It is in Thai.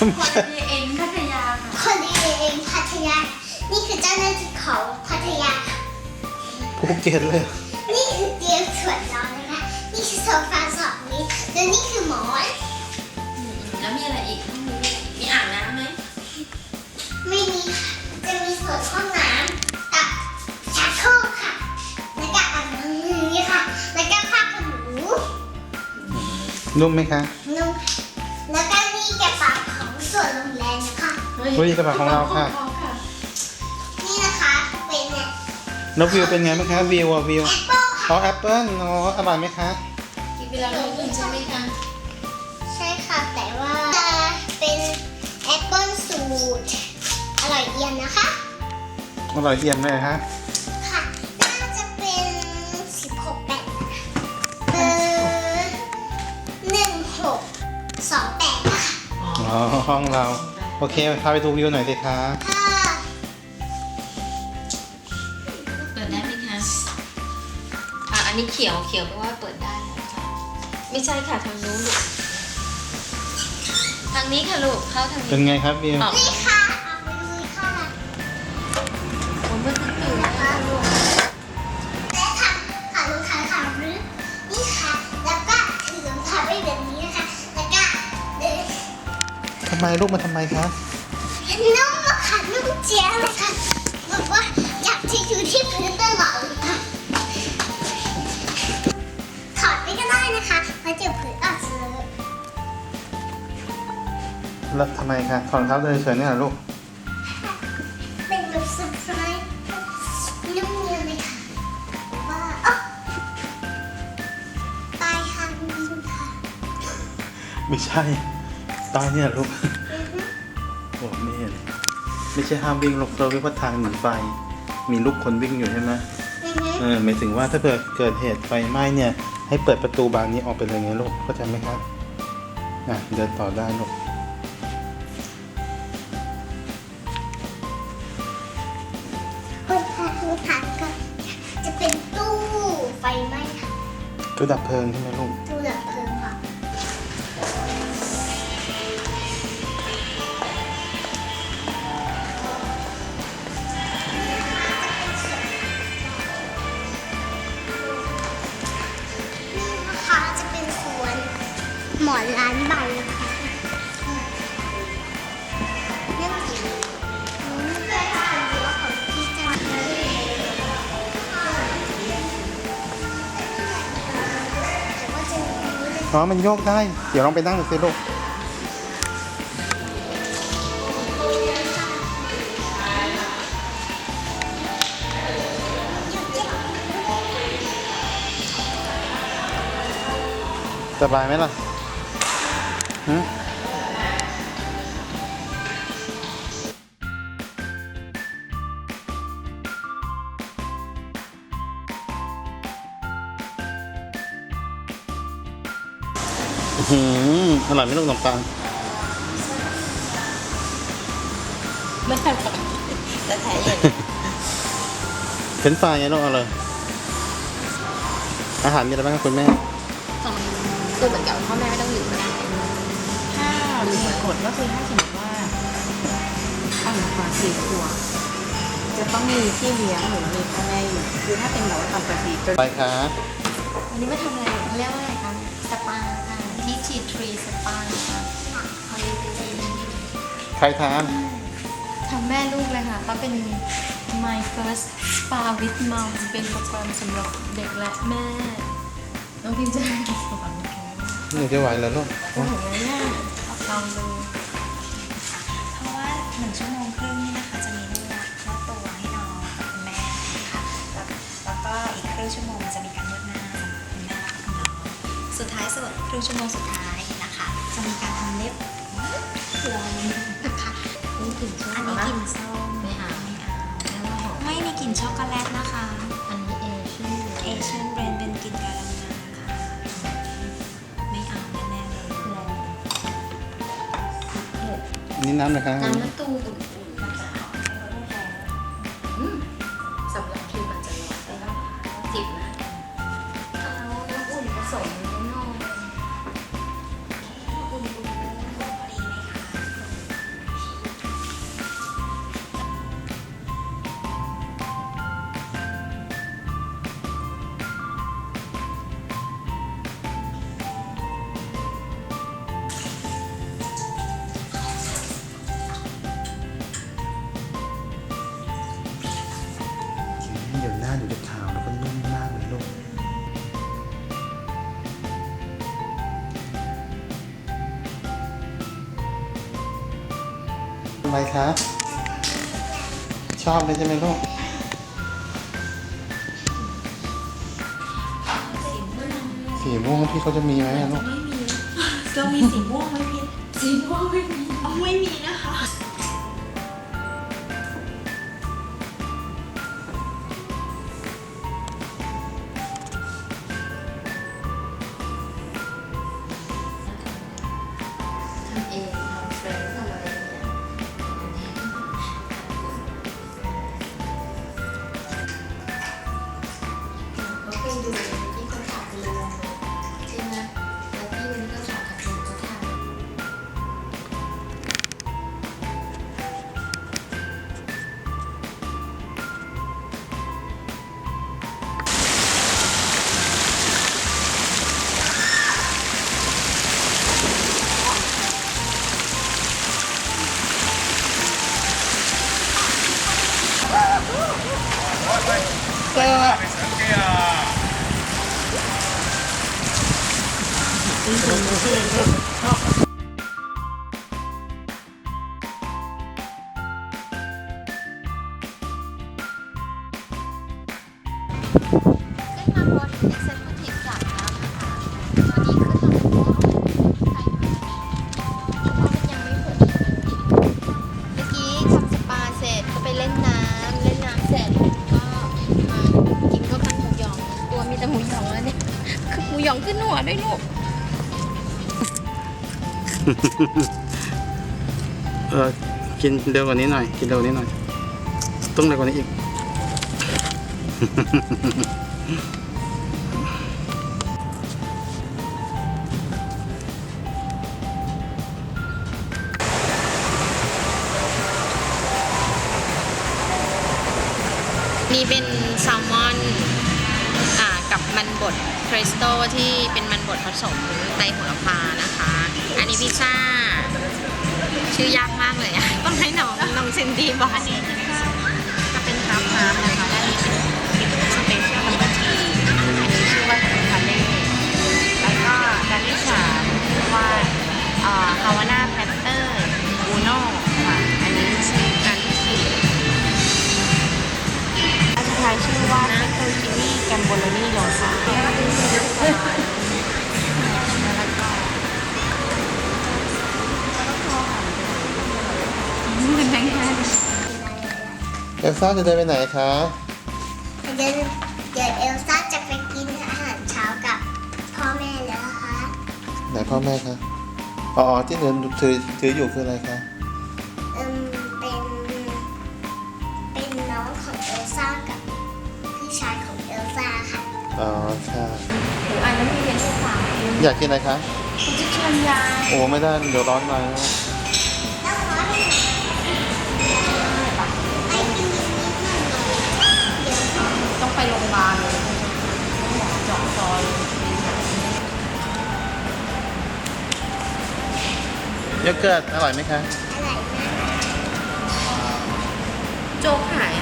Holiday Inn พัทยาค่ะ Holiday Inn พัทยา นี่คือเจ้าหน้าที่ของพัทยา ภูเก็ตเลย นี่คือเตียงส่วนนอนนะคะ นี่คือโซฟาสองนี้และนี่คือหมอนแล้วมีอะไรอีกห้องนี้มีอ่างน้ำไหมไม่มีค่ะจะมีส่วนห้องน้ำกับชักโครกค่ะ แล้วก็อ่างน้ำนี้ค่ะ แล้วก็ผ้าขนหนู นุ่มไหมคะ เฮ้ยกระเป๋าของเราค่ะนี่นะคะเป็นเนี่ยแล้ววิวเป็นไงไหมคะวิวอะวิวแอปเปิลค่ะอ๋อแอปเปิ้ลอ๋ออร่อยไหมคะกินเวลาเรากินใช่ไหมคะใช่ค่ะแต่ว่าจะเป็นแอปเปิลสูตรอร่อยเยี่ยมนะคะ อร่อยเยี่ยมเลยฮะค่ะ น่าจะเป็น16แปดเออหนึ่งหกสองแปดนะคะอ๋อห้องเรา โอเคพาไปดูวิวหน่อยสิคะค่ะเปิดได้ไหมคะ อะ อันนี้เขียวเขียวแปลว่าเปิดได้แล้วค่ะไม่ใช่ค่ะทางนู้นลูกทางนี้ค่ะลูกเข้าทางเป็นนี้ไงครับวิว ออก นี่ค่ะ ไมลูกมาทำไมคะนุ่มอะค่ะนุ่มเจี๊ยบเลยค่ะบอกว่าอยากจะอยู่ที่พื้นตลอดเลยค่ะถอดไปก็ได้นะคะเพราะเดี๋ยวพื้นอาจจะเลอะแล้วทำไมคะถอดรองเท้าเดินเฉยๆเนี่ยเหรอลูก เป็นแบบเซอร์ไพรส์นุ่มเนียนเลยค่ะว่าอ๋อตายค่ะนุ่มค่ะ ไม่ใช่ ตายเนี่ยลูกอือฮึโอ้ไม่เห็น ไม่ใช่ห้ามวิ่งลูกเราเรียกว่าทางหนีไฟ มีลูกคนวิ่งอยู่ใช่ไหมอือฮึเออหมายถึงว่าถ้าเกิดเกิดเหตุไฟไหม้เนี่ย ให้เปิดประตูบานนี้ออกไปเลยไงลูกเข้าใจไหมครับอะเดินต่อได้ลูกคนพาคุณผ่านก็จะเป็นตู้ไฟไหม้ค่ะตู้ดับเพลิงใช่ไหมลูก อ๋อ มันโยกได้ เดี๋ยวลองไปนั่งดูสิลูก สบายไหมล่ะ หืมอื้อหืออร่อยไหมลูกขนมปังไม่ใช่ค่ะแต่แท้เย็นเป็นไฟรายไงลูกเอาเลยอาหารมีอะไรบ้างครับคุณแม่คือเหมือนกับพ่อแม่ไม่ต้องอยู่ก็ได้ถ้ามีกฎก็คือถ้าสมมติว่าต่ำกว่าสี่ขวบจะต้องมีที่เลี้ยงหรือมีพ่อแม่อยู่ คือถ้าเป็นแบบว่าต่ำกว่าสี่จนไปครับวันนี้มาทำอะไรเขาเรียกว่าอะไรคะสปา ค่ะที่ทีทรีสปาค่ะฮอลิเดย์ใครทานทำแม่ลูกเลยค่ะก็เป็น my first spa with mom เป็นโปรแกรมสำหรับเด็กและแม่ น้องพิมจะได้สอนเขาหนูจะไหวแล้วลูกโอ้โหเนี่ยลองดูเพราะว่าหนึ่งชั่วโมง รึ่งชั่วโมงสุดท้ายนะคะจะมีการทำเล็บลองนะคะนี่กลิ่นส้มอันนี้ปะกลิ่นส้มไม่เอาไม่เอาแล้วว่าหอมไม่มีกลิ่นช็อกโกแลตนะคะ อันนี้เอชื่อเอเชียนแบรนด์เป็นกลิ่นการังงาค่ะไม่เอาแน่ๆเลยอันนี้น้ำนะครับน้ำมะตูมอุ่นๆมันจะหอมอืมสำหรับพิมมันจะร้อนไปแล้วจิบนะเอาน้ำอุ่นผสมน้ำนม อะไรคะชอบเลยใช่ไหมลูกสีม่วงพี่เขาจะมีไหมอะลูกเรามีสีม่วงไหมพี่สีม่วงไม่มีเอาไม่มีนะคะ เข หมูหยองขึ้นหัวด้วยลูก เออกินเร็วกว่านี้หน่อย กินเร็วกว่านี้หน่อย ต้องเร็วกว่านี้อีก นี่เป็นแซลมอนอ่ากับ มันบดคริสโตที่เป็นมันบดผสมไตรโหระพานะคะ อันนี้พิซซ่า ชื่อยากมากเลยอะต้องให้น้องน้องซินดีบอกอันนี้พิซซ่าร์ฟนะคะและอันนี้เป็ เอลซ่าจะเดินไปไหนคะ เดี๋ยวเดี๋ยวเอลซ่าจะไปกินอาหารเช้ากับพ่อแม่แล้วนะคะไหนพ่อแม่คะ อ๋อที่เดินถือถืออยู่คืออะไรคะ เอืมเป็น เป็นน้องของเอลซ่ากับพี่ชายของเอลซ่าค่ะอ๋อค่ะหรืออ่านแล้วมีเรียนภาษาอยากกินอะไรคะ คุณจะชวนยาย โอ้ไม่ได้เดี๋ยวร้อนมานะ โยเกิร์ตอร่อยไหมคะอร่อยมากโจ๊กหาย